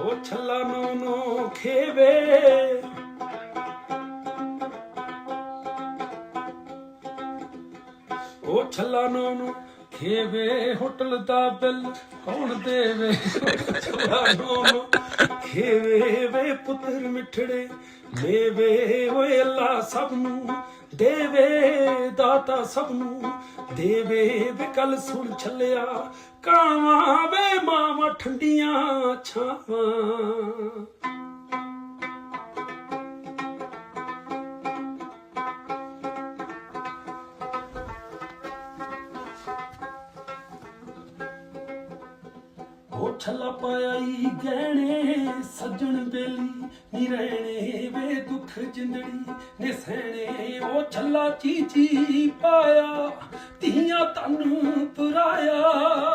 ਉਹ ਛੱਲਾ ਨੋ ਨੋ ਖੇਵੇ। ਉਹ ਛੱਲਾ ਨੋ ਨੋ ਖੇਵੇ, ਹੋਟਲ ਦਾ ਬਿੱਲ ਕੌਣ ਦੇਵੇ? ਛੱਲਾ ਨੋ ਨੋ ਖੇਵੇ ਵੇ ਪੁੱਤਰ ਮਿੱਠੜੇ, ਮੇਵੇ ਓਏ ਅੱਲਾ ਸਭ ਨੂੰ ਦੇਵੇ, ਦਾਤਾ ਸਭ ਨੂੰ ਦੇਵੇ ਵੇ ਕੱਲ ਸੁਣ ਛੱਲਿਆ, ਕਾਵਾਂ ਵੇ ਮਾਵਾਂ ਠੰਡੀਆਂ ਛਾਵਾਂ। ਉਹ ਛੱਲਾ ਪਾਇਆ ਈ ਗਹਿਣੇ, ਸੱਜਣ ਬੇਲੀ ਨੀ ਰਹਿਣੇ ਵੇ ਦੁੱਖ ਜਿੰਦੜੀ ਨੇ ਸਹਿਣੇ। ਉਹ ਛੱਲਾ ਚੀਚੀ ਪਾਇਆ, ਧੀਆਂ ਤਨ ਪੁਰਾਇਆ।